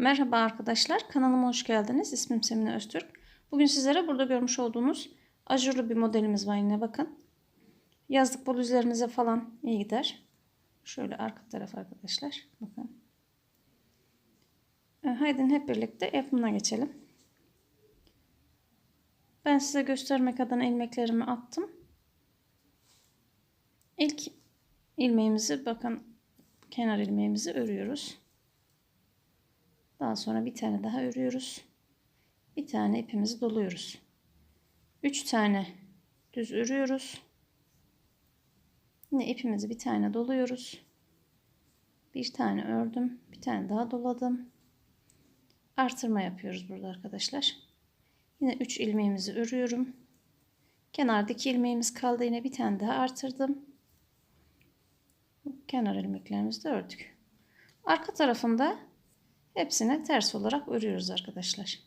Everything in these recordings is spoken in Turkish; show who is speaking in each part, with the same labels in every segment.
Speaker 1: Merhaba arkadaşlar, kanalıma hoş geldiniz. İsmim Semine Öztürk. Bugün sizlere burada görmüş olduğunuz ajurlu bir modelimiz var yine bakın. Yazlık üzerinize falan iyi gider. Şöyle arka taraf arkadaşlar. Bakın. E, haydi hep birlikte yapımına geçelim. Ben size göstermek adına ilmeklerimi attım. İlk ilmeğimizi bakın kenar ilmeğimizi örüyoruz. Daha sonra bir tane daha örüyoruz. Bir tane ipimizi doluyoruz. 3 tane düz örüyoruz. Yine ipimizi bir tane doluyoruz. Bir tane ördüm. Bir tane daha doladım. Artırma yapıyoruz burada arkadaşlar. Yine 3 ilmeğimizi örüyorum. Kenardaki ilmeğimiz kaldı. Yine bir tane daha artırdım. Kenar ilmeklerimizi de ördük. Arka tarafında hepsine ters olarak örüyoruz arkadaşlar.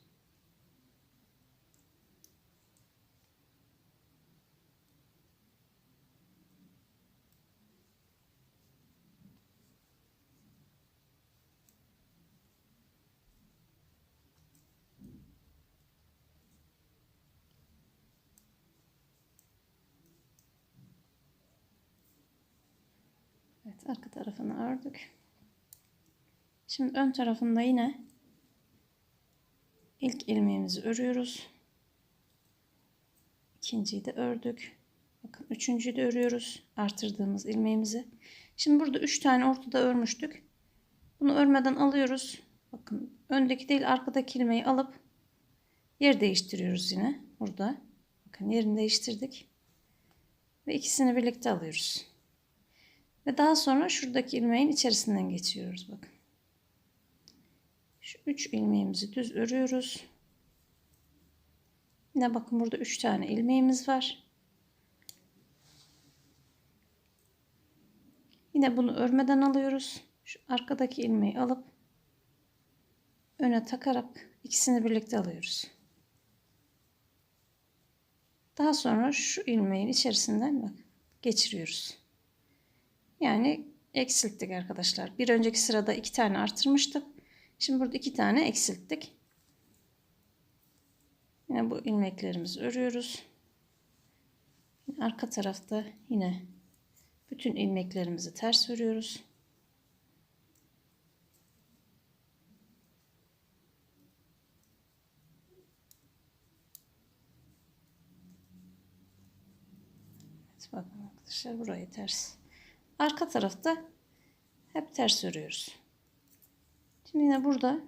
Speaker 1: Evet arka tarafını ördük. Şimdi ön tarafında yine ilk ilmeğimizi örüyoruz. İkinciyi de ördük. Bakın üçüncüyü de örüyoruz. Artırdığımız ilmeğimizi. Şimdi burada üç tane ortada örmüştük. Bunu örmeden alıyoruz. Bakın öndeki değil arkadaki ilmeği alıp yer değiştiriyoruz yine. Burada. Bakın yerini değiştirdik. Ve ikisini birlikte alıyoruz. Ve daha sonra şuradaki ilmeğin içerisinden geçiyoruz. Bakın. Şu üç ilmeğimizi düz örüyoruz. Yine bakın burada üç tane ilmeğimiz var. Yine bunu örmeden alıyoruz. Şu arkadaki ilmeği alıp öne takarak ikisini birlikte alıyoruz. Daha sonra şu ilmeğin içerisinden bak geçiriyoruz. Yani eksilttik arkadaşlar. Bir önceki sırada iki tane artırmıştık. Şimdi burada iki tane eksilttik. Yine bu ilmeklerimizi örüyoruz. Arka tarafta yine bütün ilmeklerimizi ters örüyoruz. Evet, bakın arkadaşlar burayı ters. Arka tarafta hep ters örüyoruz. Şimdi yine burada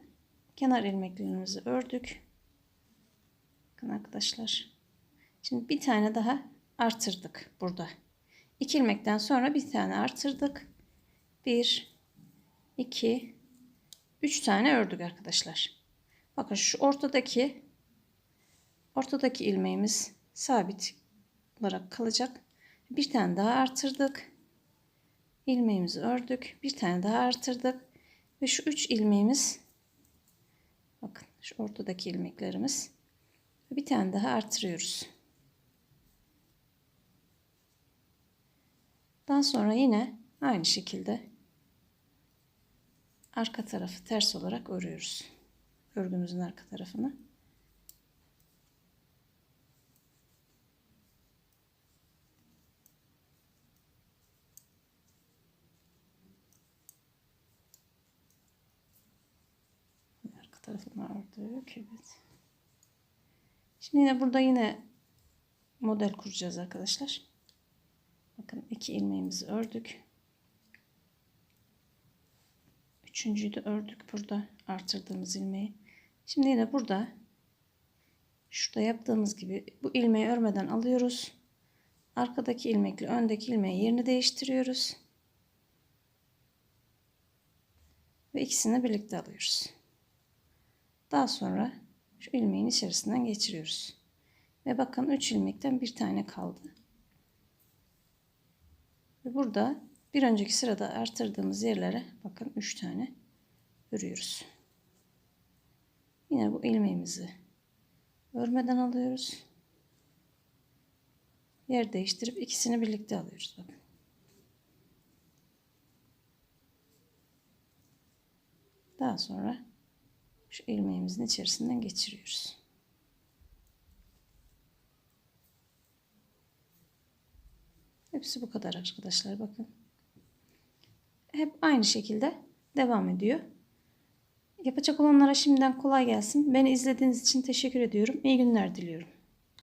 Speaker 1: kenar ilmeklerimizi ördük. Bakın arkadaşlar. Şimdi bir tane daha artırdık burada. İki ilmekten sonra bir tane artırdık. Bir, iki, üç tane ördük arkadaşlar. Bakın şu ortadaki ortadaki ilmeğimiz sabit olarak kalacak. Bir tane daha artırdık. ilmeğimizi ördük. Bir tane daha artırdık. Ve şu üç ilmeğimiz bakın şu ortadaki ilmeklerimiz bir tane daha artırıyoruz. Daha sonra yine aynı şekilde arka tarafı ters olarak örüyoruz. Örgümüzün arka tarafını. Tarafını ördük. Evet. Şimdi yine burada yine model kuracağız arkadaşlar. Bakın iki ilmeğimizi ördük. Üçüncüyü de ördük burada artırdığımız ilmeği. Şimdi yine burada şurada yaptığımız gibi bu ilmeği örmeden alıyoruz. Arkadaki ilmekle öndeki ilmeği yerini değiştiriyoruz. Ve ikisini birlikte alıyoruz. Daha sonra şu ilmeğin içerisinden geçiriyoruz. Ve bakın 3 ilmekten bir tane kaldı. Ve burada bir önceki sırada artırdığımız yerlere bakın 3 tane örüyoruz. Yine bu ilmeğimizi örmeden alıyoruz. Yer değiştirip ikisini birlikte alıyoruz. Bakın. Daha sonra şu ilmeğimizin içerisinden geçiriyoruz. Hepsi bu kadar arkadaşlar bakın. Hep aynı şekilde devam ediyor. Yapacak olanlara şimdiden kolay gelsin. Beni izlediğiniz için teşekkür ediyorum. İyi günler diliyorum.